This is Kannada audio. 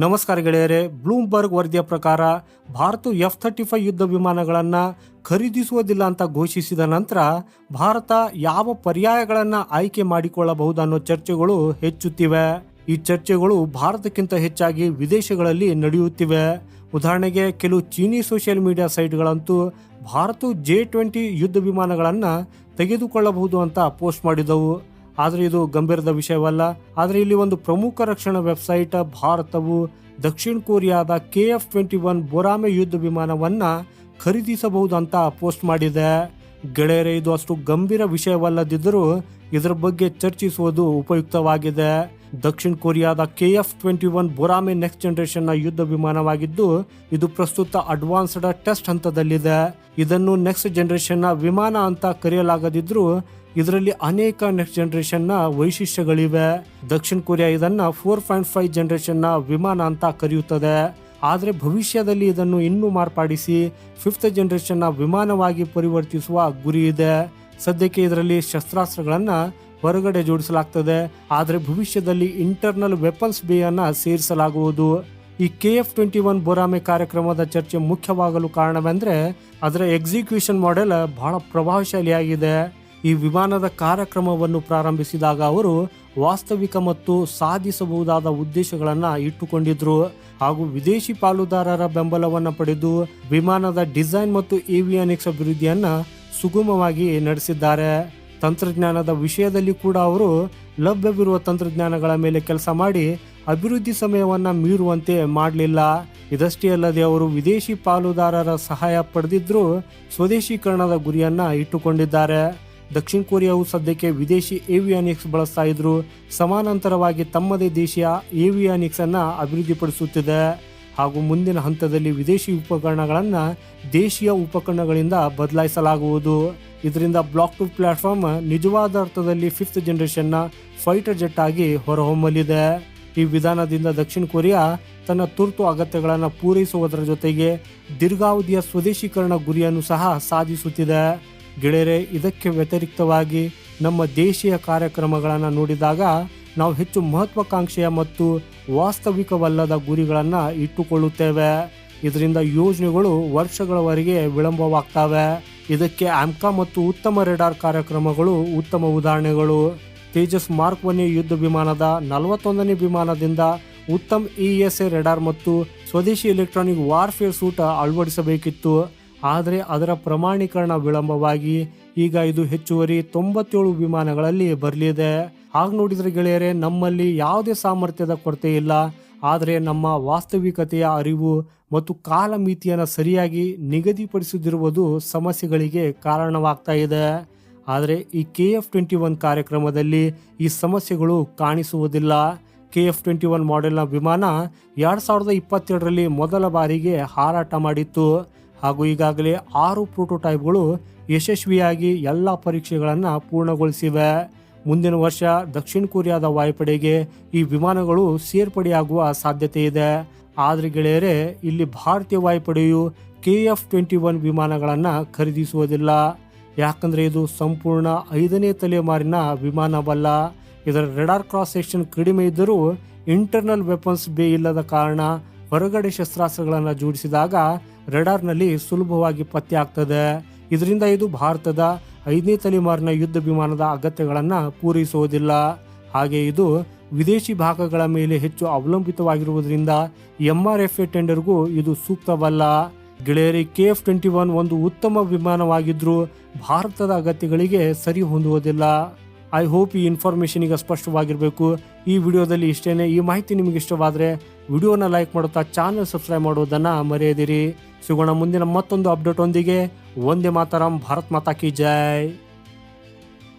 ನಮಸ್ಕಾರ ಗೆಳೆಯರೆ, ಬ್ಲೂಮ್ಬರ್ಗ್ ವರದಿಯ ಪ್ರಕಾರ ಭಾರತ ಎಫ್ ಥರ್ಟಿ ಫೈವ್ ಯುದ್ಧ ವಿಮಾನಗಳನ್ನು ಖರೀದಿಸುವುದಿಲ್ಲ ಅಂತ ಘೋಷಿಸಿದ ನಂತರ ಭಾರತ ಯಾವ ಪರ್ಯಾಯಗಳನ್ನು ಆಯ್ಕೆ ಮಾಡಿಕೊಳ್ಳಬಹುದು ಅನ್ನೋ ಚರ್ಚೆಗಳು ಹೆಚ್ಚುತ್ತಿವೆ. ಈ ಚರ್ಚೆಗಳು ಭಾರತಕ್ಕಿಂತ ಹೆಚ್ಚಾಗಿ ವಿದೇಶಗಳಲ್ಲಿ ನಡೆಯುತ್ತಿವೆ. ಉದಾಹರಣೆಗೆ, ಕೆಲವು ಚೀನಿ ಸೋಷಿಯಲ್ ಮೀಡಿಯಾ ಸೈಟ್ಗಳಂತೂ ಭಾರತ ಜೆ ಟ್ವೆಂಟಿ ಯುದ್ಧ ವಿಮಾನಗಳನ್ನು ತೆಗೆದುಕೊಳ್ಳಬಹುದು ಅಂತ ಪೋಸ್ಟ್ ಮಾಡಿದವು. ಆದರೆ ಇದು ಗಂಭೀರದ ವಿಷಯವಲ್ಲ. ಆದರೆ ಇಲ್ಲಿ ಒಂದು ಪ್ರಮುಖ ರಕ್ಷಣಾ ವೆಬ್ಸೈಟ್ ಭಾರತವು ದಕ್ಷಿಣ ಕೊರಿಯಾದ K F twenty one Boramae ಯುದ್ಧ ವಿಮಾನವನ್ನ ಖರೀದಿಸಬಹುದು ಅಂತ ಪೋಸ್ಟ್ ಮಾಡಿದೆ. ಗೆಳೆಯರೇ, ಇದು ಅಷ್ಟು ಗಂಭೀರ ವಿಷಯವಲ್ಲದಿದ್ದರೂ ಇದರ ಬಗ್ಗೆ ಚರ್ಚಿಸುವುದು ಉಪಯುಕ್ತವಾಗಿದೆ. ದಕ್ಷಿಣ ಕೊರಿಯಾದ K F twenty one Boramae next ಜನರೇಷನ್ನ ಯುದ್ಧ ವಿಮಾನವಾಗಿದ್ದು, ಇದು ಪ್ರಸ್ತುತ ಅಡ್ವಾನ್ಸ್ಡ್ ಟೆಸ್ಟ್ ಹಂತದಲ್ಲಿದೆ. ಇದನ್ನು ನೆಕ್ಸ್ಟ್ ಜನರೇಷನ್ನ ವಿಮಾನ ಅಂತ ಕರೆಯಲಾಗದಿದ್ರೂ ಇದರಲ್ಲಿ ಅನೇಕ ನೆಕ್ಸ್ಟ್ ಜನರೇಷನ್ನ ವೈಶಿಷ್ಟ್ಯಗಳಿವೆ. ದಕ್ಷಿಣ ಕೊರಿಯಾ ಇದನ್ನ ಫೋರ್ ಪಾಯಿಂಟ್ ಫೈವ್ ಜನರೇಷನ್ನ ವಿಮಾನ ಅಂತ ಕರೆಯುತ್ತದೆ. ಆದರೆ ಭವಿಷ್ಯದಲ್ಲಿ ಇದನ್ನು ಇನ್ನೂ ಮಾರ್ಪಾಡಿಸಿ ಫಿಫ್ತ್ ಜನರೇಷನ್ನ ವಿಮಾನವಾಗಿ ಪರಿವರ್ತಿಸುವ ಗುರಿ ಇದೆ. ಸದ್ಯಕ್ಕೆ ಇದರಲ್ಲಿ ಶಸ್ತ್ರಾಸ್ತ್ರಗಳನ್ನು ಹೊರಗಡೆ ಜೋಡಿಸಲಾಗ್ತದೆ. ಆದರೆ ಭವಿಷ್ಯದಲ್ಲಿ ಇಂಟರ್ನಲ್ ವೆಪನ್ಸ್ ಬೇಯನ್ನು ಸೇರಿಸಲಾಗುವುದು. ಈ K F twenty one Boramae ಕಾರ್ಯಕ್ರಮದ ಚರ್ಚೆ ಮುಖ್ಯವಾಗಲು ಕಾರಣವೆಂದರೆ, ಅದರ ಎಕ್ಸಿಕ್ಯೂಷನ್ ಮಾಡೆಲ್ ಬಹಳ ಪ್ರಭಾವಶಾಲಿಯಾಗಿದೆ. ಈ ವಿಮಾನದ ಕಾರ್ಯಕ್ರಮವನ್ನು ಪ್ರಾರಂಭಿಸಿದಾಗ ಅವರು ವಾಸ್ತವಿಕ ಮತ್ತು ಸಾಧಿಸಬಹುದಾದ ಉದ್ದೇಶಗಳನ್ನು ಇಟ್ಟುಕೊಂಡಿದ್ರು ಹಾಗೂ ವಿದೇಶಿ ಪಾಲುದಾರರ ಬೆಂಬಲವನ್ನು ಪಡೆದು ವಿಮಾನದ ಡಿಸೈನ್ ಮತ್ತು ಏವಿಯಾನಿಕ್ಸ್ ಅಭಿವೃದ್ಧಿಯನ್ನು ಸುಗಮವಾಗಿ ನಡೆಸಿದ್ದಾರೆ. ತಂತ್ರಜ್ಞಾನದ ವಿಷಯದಲ್ಲಿ ಕೂಡ ಅವರು ಲಭ್ಯವಿರುವ ತಂತ್ರಜ್ಞಾನಗಳ ಮೇಲೆ ಕೆಲಸ ಮಾಡಿ ಅಭಿವೃದ್ಧಿ ಸಮಯವನ್ನು ಮೀರುವಂತೆ ಮಾಡಲಿಲ್ಲ. ಇದಷ್ಟೇ ಅಲ್ಲದೆ ಅವರು ವಿದೇಶಿ ಪಾಲುದಾರರ ಸಹಾಯ ಪಡೆದಿದ್ದರೂ ಸ್ವದೇಶೀಕರಣದ ಗುರಿಯನ್ನ ಇಟ್ಟುಕೊಂಡಿದ್ದಾರೆ. ದಕ್ಷಿಣ ಕೊರಿಯಾವು ಸದ್ಯಕ್ಕೆ ವಿದೇಶಿ ಏವಿಯಾನಿಕ್ಸ್ ಬಳಸ್ತಾ ಇದ್ರು. ಸಮಾನಾಂತರವಾಗಿ ತಮ್ಮದೇ ದೇಶೀಯ ಏವಿಯಾನಿಕ್ಸ್ ಅನ್ನ ಅಭಿವೃದ್ಧಿಪಡಿಸುತ್ತಿದೆ. ಹಾಗೂ ಮುಂದಿನ ಹಂತದಲ್ಲಿ ವಿದೇಶಿ ಉಪಕರಣಗಳನ್ನು ದೇಶೀಯ ಉಪಕರಣಗಳಿಂದ ಬದಲಾಯಿಸಲಾಗುವುದು. ಇದರಿಂದ ಬ್ಲಾಕ್ ಟು ಪ್ಲಾಟ್ಫಾರ್ಮ್ ನಿಜವಾದ ಅರ್ಥದಲ್ಲಿ ಫಿಫ್ತ್ ಜನರೇಷನ್ನ ಫೈಟರ್ ಜೆಟ್ ಆಗಿ ಹೊರಹೊಮ್ಮಲಿದೆ. ಈ ವಿಧಾನದಿಂದ ದಕ್ಷಿಣ ಕೊರಿಯಾ ತನ್ನ ತುರ್ತು ಅಗತ್ಯಗಳನ್ನು ಪೂರೈಸುವುದರ ಜೊತೆಗೆ ದೀರ್ಘಾವಧಿಯ ಸ್ವದೇಶೀಕರಣ ಗುರಿಯನ್ನು ಸಹ ಸಾಧಿಸುತ್ತಿದೆ. ಗೆಳೆಯರೆ, ಇದಕ್ಕೆ ವ್ಯತಿರಿಕ್ತವಾಗಿ ನಮ್ಮ ದೇಶೀಯ ಕಾರ್ಯಕ್ರಮಗಳನ್ನು ನೋಡಿದಾಗ ನಾವು ಹೆಚ್ಚು ಮಹತ್ವಾಕಾಂಕ್ಷೆಯ ಮತ್ತು ವಾಸ್ತವಿಕವಲ್ಲದ ಗುರಿಗಳನ್ನು ಇಟ್ಟುಕೊಳ್ಳುತ್ತೇವೆ. ಇದರಿಂದ ಯೋಜನೆಗಳು ವರ್ಷಗಳವರೆಗೆ ವಿಳಂಬವಾಗ್ತವೆ. ಇದಕ್ಕೆ ಆಮ್ಕಾ ಮತ್ತು ಉತ್ತಮ ರೆಡಾರ್ ಕಾರ್ಯಕ್ರಮಗಳು ಉತ್ತಮ ಉದಾಹರಣೆಗಳು. ತೇಜಸ್ ಮಾರ್ಕ್ ಒನ್ ಯುದ್ಧ ವಿಮಾನದ ನಲವತ್ತೊಂದನೇ ವಿಮಾನದಿಂದ ಉತ್ತಮ ಇ ಎಸ್ ಎ ರೆಡಾರ್ ಮತ್ತು ಸ್ವದೇಶಿ ಎಲೆಕ್ಟ್ರಾನಿಕ್ ವಾರ್ಫೇರ್ ಸೂಟ ಅಳವಡಿಸಬೇಕಿತ್ತು. ಆದರೆ ಅದರ ಪ್ರಮಾಣೀಕರಣ ವಿಳಂಬವಾಗಿ ಈಗ ಇದು ಹೆಚ್ಚುವರಿ ತೊಂಬತ್ತೇಳು ವಿಮಾನಗಳಲ್ಲಿ ಬರಲಿದೆ. ಹಾಗೆ ನೋಡಿದರೆ ಗೆಳೆಯರೆ, ನಮ್ಮಲ್ಲಿ ಯಾವುದೇ ಸಾಮರ್ಥ್ಯದ ಕೊರತೆ ಇಲ್ಲ. ಆದರೆ ನಮ್ಮ ವಾಸ್ತವಿಕತೆಯ ಅರಿವು ಮತ್ತು ಕಾಲಮಿತಿಯನ್ನು ಸರಿಯಾಗಿ ನಿಗದಿಪಡಿಸದಿರುವುದು ಸಮಸ್ಯೆಗಳಿಗೆ ಕಾರಣವಾಗ್ತಾ ಇದೆ. ಆದರೆ ಈ ಕೆ ಎಫ್ ಟ್ವೆಂಟಿ ಒನ್ ಕಾರ್ಯಕ್ರಮದಲ್ಲಿ ಈ ಸಮಸ್ಯೆಗಳು ಕಾಣಿಸುವುದಿಲ್ಲ. ಕೆ ಎಫ್ ಟ್ವೆಂಟಿ ಒನ್ ಮಾಡೆಲ್ನ ವಿಮಾನ ಎರಡು ಸಾವಿರದ ಇಪ್ಪತ್ತೆರಡರಲ್ಲಿ ಮೊದಲ ಬಾರಿಗೆ ಹಾರಾಟ ಮಾಡಿತ್ತು. ಹಾಗೂ ಈಗಾಗಲೇ ಆರು ಪ್ರೋಟೋಟೈಪ್ಗಳು ಯಶಸ್ವಿಯಾಗಿ ಎಲ್ಲ ಪರೀಕ್ಷೆಗಳನ್ನು ಪೂರ್ಣಗೊಳಿಸಿವೆ. ಮುಂದಿನ ವರ್ಷ ದಕ್ಷಿಣ ಕೊರಿಯಾದ ವಾಯುಪಡೆಗೆ ಈ ವಿಮಾನಗಳು ಸೇರ್ಪಡೆಯಾಗುವ ಸಾಧ್ಯತೆ ಇದೆ. ಆದರೆ ಗೆಳೆಯರೇ, ಇಲ್ಲಿ ಭಾರತೀಯ ವಾಯುಪಡೆಯು ಕೆ ಎಫ್ ಟ್ವೆಂಟಿ ಒನ್ ವಿಮಾನಗಳನ್ನು ಖರೀದಿಸುವುದಿಲ್ಲ. ಯಾಕಂದರೆ ಇದು ಸಂಪೂರ್ಣ ಐದನೇ ತಲೆಮಾರಿನ ವಿಮಾನವಲ್ಲ. ಇದರ ರೆಡಾರ್ ಕ್ರಾಸ್ ಸೆಕ್ಷನ್ ಕಡಿಮೆ ಇದ್ದರೂ ಇಂಟರ್ನಲ್ ವೆಪನ್ಸ್ ಬೇ ಇಲ್ಲದ ಕಾರಣ ಹೊರಗಡೆ ಶಸ್ತ್ರಾಸ್ತ್ರಗಳನ್ನು ಜೋಡಿಸಿದಾಗ ರೆಡಾರ್ನಲ್ಲಿ ಸುಲಭವಾಗಿ ಪತ್ತೆ ಆಗ್ತದೆ. ಇದರಿಂದ ಇದು ಭಾರತದ ಐದನೇ ತಲೆಮಾರಿನ ಯುದ್ಧ ವಿಮಾನದ ಅಗತ್ಯಗಳನ್ನು ಪೂರೈಸುವುದಿಲ್ಲ. ಹಾಗೆ ಇದು ವಿದೇಶಿ ಭಾಗಗಳ ಮೇಲೆ ಹೆಚ್ಚು ಅವಲಂಬಿತವಾಗಿರುವುದರಿಂದ ಎಂ ಆರ್ ಎಫ್ ಎ ಟೆಂಡರ್ಗೂ ಇದು ಸೂಕ್ತವಲ್ಲ. ಗೆಳೆಯರಿ ಕೆ ಎಫ್ ಟ್ವೆಂಟಿ ಒನ್ ಒಂದು ಉತ್ತಮ ವಿಮಾನವಾಗಿದ್ದರೂ ಭಾರತದ ಅಗತ್ಯಗಳಿಗೆ ಸರಿ ಹೊಂದುವುದಿಲ್ಲ. ಐ ಹೋಪ್ ಈ ಇನ್ಫಾರ್ಮೇಷನ್ ಈಗ ಸ್ಪಷ್ಟವಾಗಿರಬೇಕು. ಈ ವಿಡಿಯೋದಲ್ಲಿ ಇಷ್ಟೇನೆ. ಈ ಮಾಹಿತಿ ನಿಮಗೆ ಇಷ್ಟವಾದರೆ ವಿಡಿಯೋನ ಲೈಕ್ ಮಾಡುತ್ತಾ ಚಾನಲ್ ಸಬ್ಸ್ಕ್ರೈಬ್ ಮಾಡುವುದನ್ನು ಮರೆಯದಿರಿ. ಸಿಗೋಣ ಮುಂದಿನ ಮತ್ತೊಂದು ಅಪ್ಡೇಟ್ ಒಂದಿಗೆ. ಒಂದೇ ಮಾತರಂ, ಭಾರತ್ ಮಾತಾ ಕಿ ಜೈ.